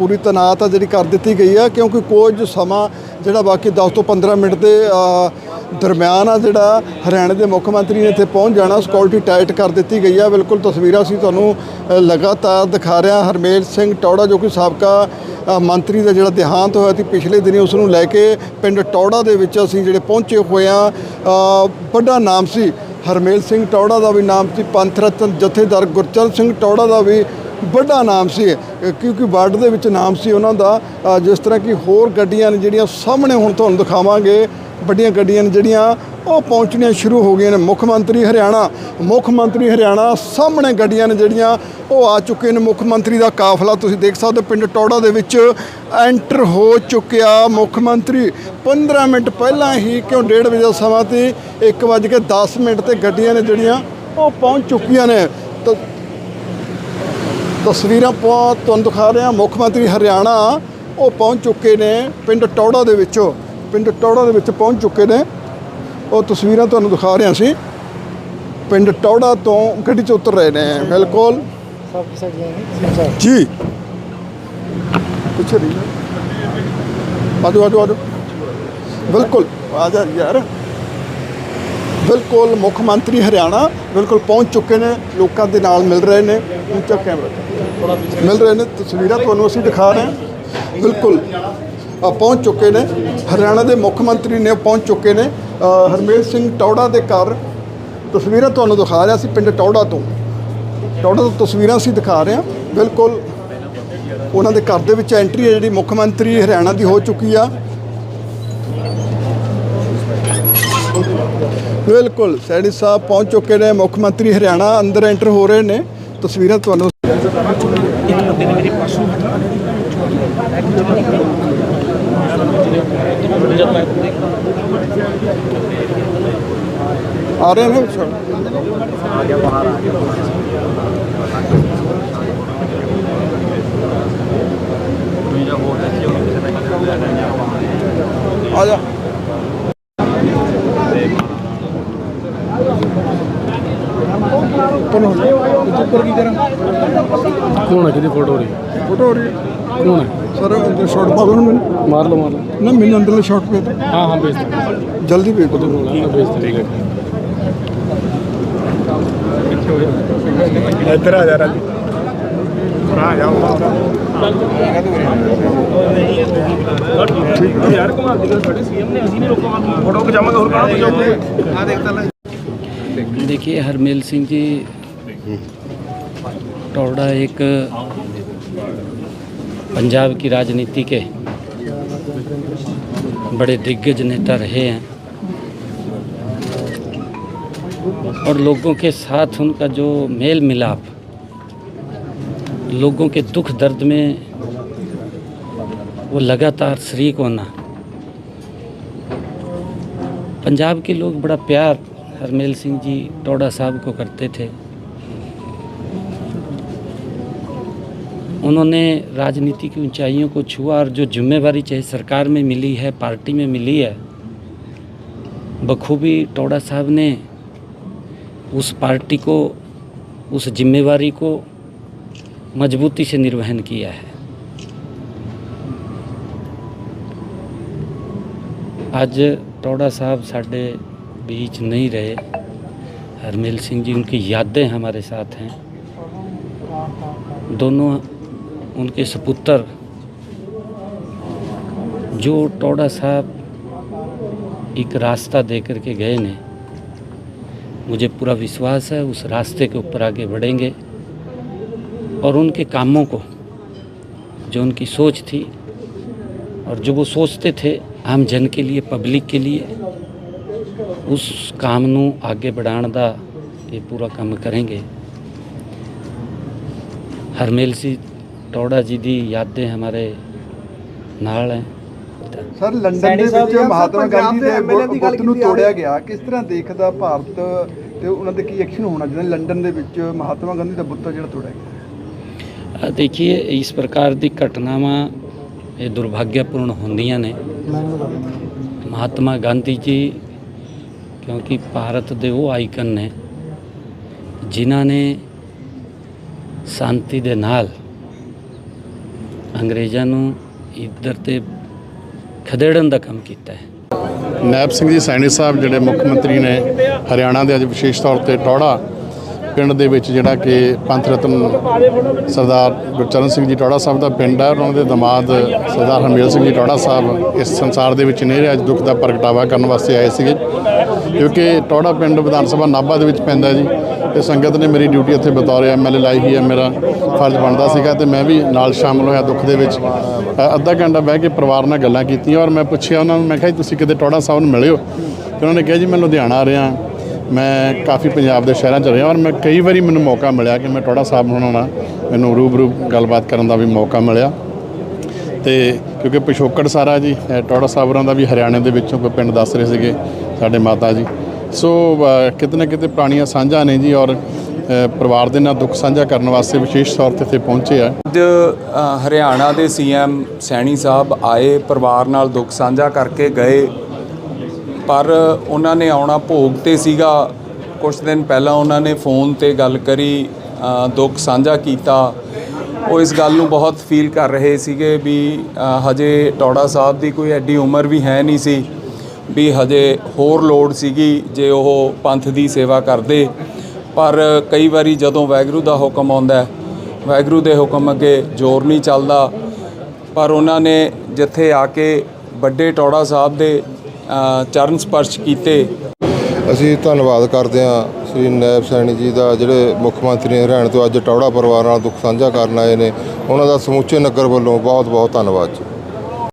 ਪੂਰੀ ਤਨਾਤ ਆ ਜਿਹੜੀ ਕਰ ਦਿੱਤੀ ਗਈ ਆ, ਕਿਉਂਕਿ ਕੁਝ ਸਮਾਂ ਜਿਹੜਾ ਬਾਕੀ 10 ਤੋਂ 15 ਮਿੰਟ ਦੇ ਦਰਮਿਆਨ ਆ ਜਿਹੜਾ ਹਰਿਆਣਾ ਦੇ ਮੁੱਖ ਮੰਤਰੀ ਨੇ ਇੱਥੇ ਪਹੁੰਚ ਜਾਣਾ ਸਿਕਿਉਰਿਟੀ ਟਾਈਟ ਕਰ ਦਿੱਤੀ ਗਈ ਆ। ਬਿਲਕੁਲ ਤਸਵੀਰਾਂ ਅਸੀਂ ਤੁਹਾਨੂੰ ਲਗਾਤਾਰ ਦਿਖਾ ਰਿਹਾ ਹਰਮੇਲ ਸਿੰਘ ਟੌੜਾ ਜੋ ਕਿ ਸਾਬਕਾ ਮੰਤਰੀ ਦਾ ਜਿਹੜਾ ਦੇਹਾਂਤ ਹੋਇਆ ਸੀ ਪਿਛਲੇ ਦਿਨੀ, ਉਸ ਨੂੰ ਲੈ ਕੇ ਪਿੰਡ ਟੌੜਾ ਦੇ ਵਿੱਚ ਅਸੀਂ ਜਿਹੜੇ ਪਹੁੰਚੇ ਹੋਏ ਆ ਵੱਡਾ ਨਾਮ ਸੀ ਹਰਮੇਲ ਸਿੰਘ ਟੌੜਾ ਦਾ ਵੀ ਨਾਮ ਸੀ। ਪੰਥ ਰਤਨ ਜਥੇਦਾਰ ਗੁਰਚਰਨ ਸਿੰਘ ਟੌੜਾ ਦਾ ਵੀ ਵੱਡਾ ਨਾਮ ਸੀ ਕਿਉਂਕਿ ਵਾਰਡ ਦੇ ਵਿੱਚ ਨਾਮ ਸੀ ਉਹਨਾਂ ਦਾ ਜਿਸ ਤਰ੍ਹਾਂ ਕਿ ਹੋਰ ਗੱਡੀਆਂ ਨੇ ਜਿਹੜੀਆਂ ਸਾਹਮਣੇ ਹੁਣ ਤੁਹਾਨੂੰ ਦਿਖਾਵਾਂਗੇ, ਵੱਡੀਆਂ ਗੱਡੀਆਂ ਨੇ ਜਿਹੜੀਆਂ, ਉਹ ਪਹੁੰਚਣੀਆਂ ਸ਼ੁਰੂ ਹੋ ਗਈਆਂ ਨੇ। ਮੁੱਖ ਮੰਤਰੀ ਹਰਿਆਣਾ, ਮੁੱਖ ਮੰਤਰੀ ਹਰਿਆਣਾ ਸਾਹਮਣੇ ਗੱਡੀਆਂ ਨੇ ਜਿਹੜੀਆਂ, ਉਹ ਆ ਚੁੱਕੇ ਨੇ। ਮੁੱਖ ਮੰਤਰੀ ਦਾ ਕਾਫਲਾ ਤੁਸੀਂ ਦੇਖ ਸਕਦੇ ਹੋ, ਪਿੰਡ ਟੌੜਾ ਦੇ ਵਿੱਚ ਐਂਟਰ ਹੋ ਚੁੱਕਿਆ। ਮੁੱਖ ਮੰਤਰੀ 15 ਮਿੰਟ ਪਹਿਲਾਂ ਹੀ ਕਿਉਂ 1:30 ਵਜੇ ਦਾ ਸਮਾਂ ਤੇ 1:10 ਮਿੰਟ ਤੇ ਗੱਡੀਆਂ ਨੇ ਜਿਹੜੀਆਂ, ਉਹ ਪਹੁੰਚ ਚੁੱਕੀਆਂ ਨੇ। ਤਾਂ ਤਸਵੀਰਾਂ ਪਾ ਤੁਹਾਨੂੰ ਦਿਖਾ ਰਹੇ ਹਾਂ। ਮੁੱਖ ਮੰਤਰੀ ਹਰਿਆਣਾ ਉਹ ਪਹੁੰਚ ਚੁੱਕੇ ਨੇ ਪਿੰਡ ਟੌੜਾ ਦੇ ਵਿੱਚੋਂ। ਪਿੰਡ ਟੌੜਾ ਦੇ ਵਿੱਚ ਪਹੁੰਚ ਚੁੱਕੇ ਨੇ। ਉਹ ਤਸਵੀਰਾਂ ਤੁਹਾਨੂੰ ਦਿਖਾ ਰਹੇ ਹਾਂ ਅਸੀਂ। ਪਿੰਡ ਟੌੜਾ ਤੋਂ ਗੱਡੀ 'ਚ ਉਤਰ ਰਹੇ ਨੇ। ਬਿਲਕੁਲ। ਜੀ। ਪਿੱਛੇ ਨਹੀਂ ਆਜੋ ਆਜੋ ਆਜੋ। ਬਿਲਕੁਲ। ਆ ਜਾ ਯਾਰ। ਬਿਲਕੁਲ ਮੁੱਖ ਮੰਤਰੀ ਹਰਿਆਣਾ ਬਿਲਕੁਲ ਪਹੁੰਚ ਚੁੱਕੇ ਨੇ ਲੋਕਾਂ ਦੇ ਨਾਲ ਮਿਲ ਰਹੇ ਨੇ ਉੱਚਾ ਕੈਮਰਾ ਮਿਲ ਰਹੇ ਨੇ ਤਸਵੀਰਾਂ ਤੁਹਾਨੂੰ ਅਸੀਂ ਦਿਖਾ ਰਹੇ ਹਾਂ। ਬਿਲਕੁਲ ਪਹੁੰਚ ਚੁੱਕੇ ਨੇ ਹਰਿਆਣਾ ਦੇ ਮੁੱਖ ਮੰਤਰੀ ਨੇ ਪਹੁੰਚ ਚੁੱਕੇ ਨੇ ਅ, ਹਰਮੇਲ ਸਿੰਘ ਟੌੜਾ ਦੇ ਘਰ। ਤਸਵੀਰਾਂ ਤੁਹਾਨੂੰ ਦਿਖਾ ਰਿਹਾ ਸੀ ਪਿੰਡ ਟੌੜਾ ਤੋਂ। ਟੌੜਾ ਤੋਂ ਤਸਵੀਰਾਂ ਅਸੀਂ ਦਿਖਾ ਰਹੇ ਹਾਂ। ਬਿਲਕੁਲ ਉਹਨਾਂ ਦੇ ਘਰ ਦੇ ਵਿੱਚ ਐਂਟਰੀ ਹੈ ਜਿਹੜੀ ਮੁੱਖ ਮੰਤਰੀ ਹਰਿਆਣਾ ਦੀ ਹੋ ਚੁੱਕੀ ਆ। ਬਿਲਕੁਲ, ਸੈਣੀ ਸਾਹਿਬ ਪਹੁੰਚ ਚੁੱਕੇ ਨੇ। ਮੁੱਖ ਮੰਤਰੀ ਹਰਿਆਣਾ ਅੰਦਰ ਐਂਟਰ ਹੋ ਰਹੇ ਨੇ। ਤਸਵੀਰਾਂ ਤੁਹਾਨੂੰ ਆ ਰਹੇ ਨੇ? ਆ ਜਾ। ਕੌਣ ਹੋ ਗਿਆ ਉੱਪਰ ਕੀ ਕਰਾਂ? ਕੌਣ ਹੈ ਕਿਹਦੀ ਫੋਟੋ ਹੋ ਰਹੀ ਹੈ? ਫੋਟੋ ਹੋ ਰਹੀ ਹੈ। ਕੌਣ ਹੈ? ਸਰ ਅੰਦਰ ਸ਼ਾਟ ਪਾ ਦੋ ਨਾ ਮੈਨੂੰ। ਮਾਰ ਲਓ ਮਾਰ ਲਓ। ਨਾ ਮੈਨੂੰ ਅੰਦਰਲੇ ਸ਼ਾਟ ਭੇਜ ਦਿਓ। ਹਾਂ ਹਾਂ ਭੇਜ ਦਿਓ। ਜਲਦੀ ਭੇਜ ਦਿਓ। ਹਾਂ ਭੇਜ ਦਿਓ ਠੀਕ ਹੈ। ਇੱਧਰ ਆ ਜਾ ਰਾਜੀ। ਆ ਜਾ ਯਾਰ ਕਮਾਲ ਦੀ ਗੱਲ ਸਾਡੇ ਸੀਐਮ ਨੇ ਅਸੀਂ ਨਹੀਂ ਰੋਕਾਂਗੇ ਫੋਟੋ ਖਿਚਾਵਾਂਗੇ ਹੋਰ ਕਾਹਨੂੰ ਖਿਚਾਉਂਗੇ ਆ ਦੇਖ ਤਾਂ ਲੈ। देखिए, हरमेल सिंह जी टोडा एक पंजाब की राजनीति के बड़े दिग्गज नेता रहे हैं। और लोगों के साथ उनका जो मेल मिलाप, लोगों के दुख दर्द में वो लगातार शरीक होना पंजाब के लोग बड़ा प्यार हरमेल सिंह जी टोडा साहब को करते थे। उन्होंने राजनीति की ऊंचाइयों को छुआ और जो जिम्मेवारी चाहे सरकार में मिली है, पार्टी में मिली है, बखूबी टोडा साहब ने उस पार्टी को, उस जिम्मेवारी को मजबूती से निर्वहन किया है। आज टोडा साहब साढ़े बीच नहीं रहे। हरमेल सिंह जी, उनकी यादें हमारे साथ हैं। दोनों उनके सपुत्र, जो टोडा साहब एक रास्ता दे करके गए ने। मुझे पूरा विश्वास है, उस रास्ते के ऊपर आगे बढ़ेंगे। और उनके कामों को, जो उनकी सोच थी, और जो वो सोचते थे आम जन के लिए, पब्लिक के लिए ਉਸ ਕੰਮ ਨੂੰ ਅੱਗੇ ਵਧਾਉਣ ਦਾ ਇਹ ਪੂਰਾ ਕੰਮ ਕਰਾਂਗੇ। ਹਰਮੇਲ ਸੀ ਟੋੜਾ ਜੀ ਦੀ ਯਾਦਾਂ ਹਮਾਰੇ ਨਾਲ ਹੈ। ਸਰ ਲੰਡਨ ਦੇ ਵਿੱਚ ਮਹਾਤਮਾ ਗਾਂਧੀ ਦੇ ਬੁੱਤ ਨੂੰ ਤੋੜਿਆ ਗਿਆ। ਕਿਸ ਤਰ੍ਹਾਂ ਦੇਖਦਾ ਭਾਰਤ ਤੇ ਉਹਨਾਂ ਦੇ ਕੀ ਐਕਸ਼ਨ ਹੋਣਾ ਜਿਵੇਂ ਲੰਡਨ ਦੇ ਵਿੱਚ ਮਹਾਤਮਾ ਗਾਂਧੀ ਦਾ ਬੁੱਤ ਜਿਹੜਾ ਤੋੜਿਆ ਗਿਆ? ਦੇਖੀਏ ਇਸ ਪ੍ਰਕਾਰ ਦੀ ਘਟਨਾਵਾਂ ਇਹ ਦੁਰਭਾਗਿਆਪੂਰਨ ਹੁੰਦੀਆਂ ਨੇ। ਮਹਾਤਮਾ ਗਾਂਧੀ ਜੀ ਕਿਉਂਕਿ ਭਾਰਤ ਦੇ ਉਹ ਆਈਕਨ ਨੇ ਜਿਨ੍ਹਾਂ ਨੇ ਸ਼ਾਂਤੀ ਦੇ ਨਾਲ ਅੰਗਰੇਜ਼ਾਂ ਨੂੰ ਇੱਧਰ ਤੇ ਖਦੇੜਨ ਦਾ ਕੰਮ ਕੀਤਾ ਹੈ। ਨੈਬ ਸਿੰਘ ਜੀ, ਸੈਣੀ ਸਾਹਿਬ, ਜਿਹੜੇ ਮੁੱਖ ਮੰਤਰੀ ਨੇ ਹਰਿਆਣਾ ਦੇ ਅੱਜ ਵਿਸ਼ੇਸ਼ ਤੌਰ ਤੇ ਟੌੜਾ ਪਿੰਡ ਦੇ ਵਿੱਚ ਜਿਹੜਾ ਕਿ ਪੰਥ ਰਤਨ ਸਰਦਾਰ ਗੁਰਚਰਨ ਸਿੰਘ ਜੀ ਟੋੜਾ ਸਾਹਿਬ ਦਾ ਪਿੰਡ ਹੈ ਔਰ ਉਹਨਾਂ ਦੇ ਦਮਾਦ ਸਰਦਾਰ ਹਰਮੇਲ ਸਿੰਘ ਜੀ ਟੌੜਾ ਸਾਹਿਬ ਇਸ ਸੰਸਾਰ ਦੇ ਵਿੱਚ ਨਹੀਂ ਰਹੇ ਅੱਜ ਦੁੱਖ ਦਾ ਪ੍ਰਗਟਾਵਾ ਕਰਨ ਵਾਸਤੇ ਆਏ ਸੀਗੇ। ਕਿਉਂਕਿ ਟੌੜਾ ਪਿੰਡ ਵਿਧਾਨ ਸਭਾ ਨਾਭਾ ਦੇ ਵਿੱਚ ਪੈਂਦਾ ਜੀ, ਤੇ ਸੰਗਤ ਨੇ ਮੇਰੀ ਡਿਊਟੀ ਇੱਥੇ ਬਤੌਰ ਐਮਐਲਏ ਲਾਈ ਹੋਈ ਹੈ, ਮੇਰਾ ਫਰਜ਼ ਬਣਦਾ ਸੀਗਾ ਤੇ ਮੈਂ ਵੀ ਨਾਲ ਸ਼ਾਮਲ ਹੋਇਆ ਦੁੱਖ ਦੇ ਵਿੱਚ। ਅੱਧਾ ਘੰਟਾ ਬਹਿ ਕੇ ਪਰਿਵਾਰ ਨਾਲ ਗੱਲਾਂ ਕੀਤੀਆਂ ਔਰ ਮੈਂ ਪੁੱਛਿਆ ਉਹਨਾਂ ਨੂੰ, ਮੈਂ ਕਿਹਾ ਜੀ, ਤੁਸੀਂ ਕਿਤੇ ਟੌੜਾ ਸਾਹਿਬ ਨੂੰ ਮਿਲਿਓ ਤੇ ਉਹਨਾਂ ਨੇ ਕਿਹਾ ਜੀ, ਮੈਂ ਲੁਧਿਆਣਾ ਆ ਰਿਹਾ। ਮੈਂ ਕਾਫੀ ਪੰਜਾਬ ਦੇ ਸ਼ਹਿਰਾਂ 'ਚ ਰਿਹਾ ਔਰ ਮੈਂ ਕਈ ਵਾਰੀ ਮੈਨੂੰ ਮੌਕਾ ਮਿਲਿਆ ਕਿ ਮੈਂ ਟੋੜਾ ਸਾਹਿਬ ਨੂੰ ਨਾਲ ਮੈਨੂੰ ਰੂਬਰੂ ਗੱਲਬਾਤ ਕਰਨ ਦਾ ਵੀ ਮੌਕਾ ਮਿਲਿਆ। ਤੇ ਕਿਉਂਕਿ ਪਿਛੋਕੜ ਸਾਰਾ ਜੀ ਅ, ਟੌੜਾ ਸਾਹਿਬਰਾਂ ਦਾ ਵੀ ਹਰਿਆਣੇ ਦੇ ਵਿੱਚੋਂ ਕੋਈ ਪਿੰਡ ਦੱਸ ਰਹੇ ਸੀਗੇ ਸਾਡੇ ਮਾਤਾ ਜੀ। ਸੋ ਅ, ਕਿਤੇ ਨਾ ਕਿਤੇ ਪੁਰਾਣੀਆਂ ਸਾਂਝਾਂ ਨੇ ਜੀ ਔਰ ਪਰਿਵਾਰ ਦੇ ਨਾਲ ਦੁੱਖ ਸਾਂਝਾ ਕਰਨ ਵਾਸਤੇ ਵਿਸ਼ੇਸ਼ ਤੌਰ ਤੇ ਇੱਥੇ ਪਹੁੰਚੇ ਆ। ਅੱਜ ਹਰਿਆਣਾ ਦੇ ਸੀਐਮ ਸੈਣੀ ਸਾਹਿਬ ਆਏ ਪਰਿਵਾਰ ਨਾਲ ਦੁੱਖ ਸਾਂਝਾ ਕਰਕੇ ਗਏ। ਪਰ ਉਹਨਾਂ ਨੇ ਆਉਣਾ ਭੋਗ ਤੇ ਸੀਗਾ। ਕੁਝ ਦਿਨ ਪਹਿਲਾਂ ਉਹਨਾਂ ਨੇ ਫੋਨ ਤੇ ਗੱਲ ਕਰੀ ਦੁੱਖ ਸਾਂਝਾ ਕੀਤਾ। ਉਹ ਇਸ ਗੱਲ ਨੂੰ ਬਹੁਤ ਫੀਲ ਕਰ ਰਹੇ ਸੀਗੇ ਵੀ ਹਜੇ ਟੌੜਾ ਸਾਹਿਬ ਦੀ ਕੋਈ ਐਡੀ ਉਮਰ ਵੀ ਹੈ ਨਹੀਂ ਸੀ, ਵੀ ਹਜੇ ਹੋਰ ਲੋੜ ਸੀਗੀ ਜੇ ਉਹ ਪੰਥ ਦੀ ਸੇਵਾ ਕਰਦੇ। ਪਰ ਕਈ ਵਾਰੀ ਜਦੋਂ ਵਾਹਿਗੁਰੂ ਦਾ ਹੁਕਮ ਆਉਂਦਾ ਹੈ, ਵਾਹਿਗੁਰੂ ਦੇ ਹੁਕਮ ਅੱਗੇ ਜ਼ੋਰ ਨਹੀਂ ਚੱਲਦਾ। ਪਰ ਉਹਨਾਂ ਨੇ ਜਿੱਥੇ ਆ ਕੇ ਵੱਡੇ ਟੌੜਾ ਸਾਹਿਬ ਦੇ ਚਰਨ ਸਪਰਸ਼ ਕੀਤੇ। ਅਸੀਂ ਧੰਨਵਾਦ ਕਰਦੇ ਹਾਂ ਸ੍ਰੀ ਨੈਬ ਸੈਣੀ ਜੀ ਦਾ, ਜਿਹੜੇ ਮੁੱਖ ਮੰਤਰੀ ਹਰਿਆਣਾ ਤੋਂ ਅੱਜ ਟੌੜਾ ਪਰਿਵਾਰ ਨਾਲ ਦੁੱਖ ਸਾਂਝਾ ਕਰਨ ਆਏ ਨੇ। ਉਹਨਾਂ ਦਾ ਸਮੁੱਚੇ ਨਗਰ ਵੱਲੋਂ ਬਹੁਤ ਬਹੁਤ ਧੰਨਵਾਦ ਜੀ।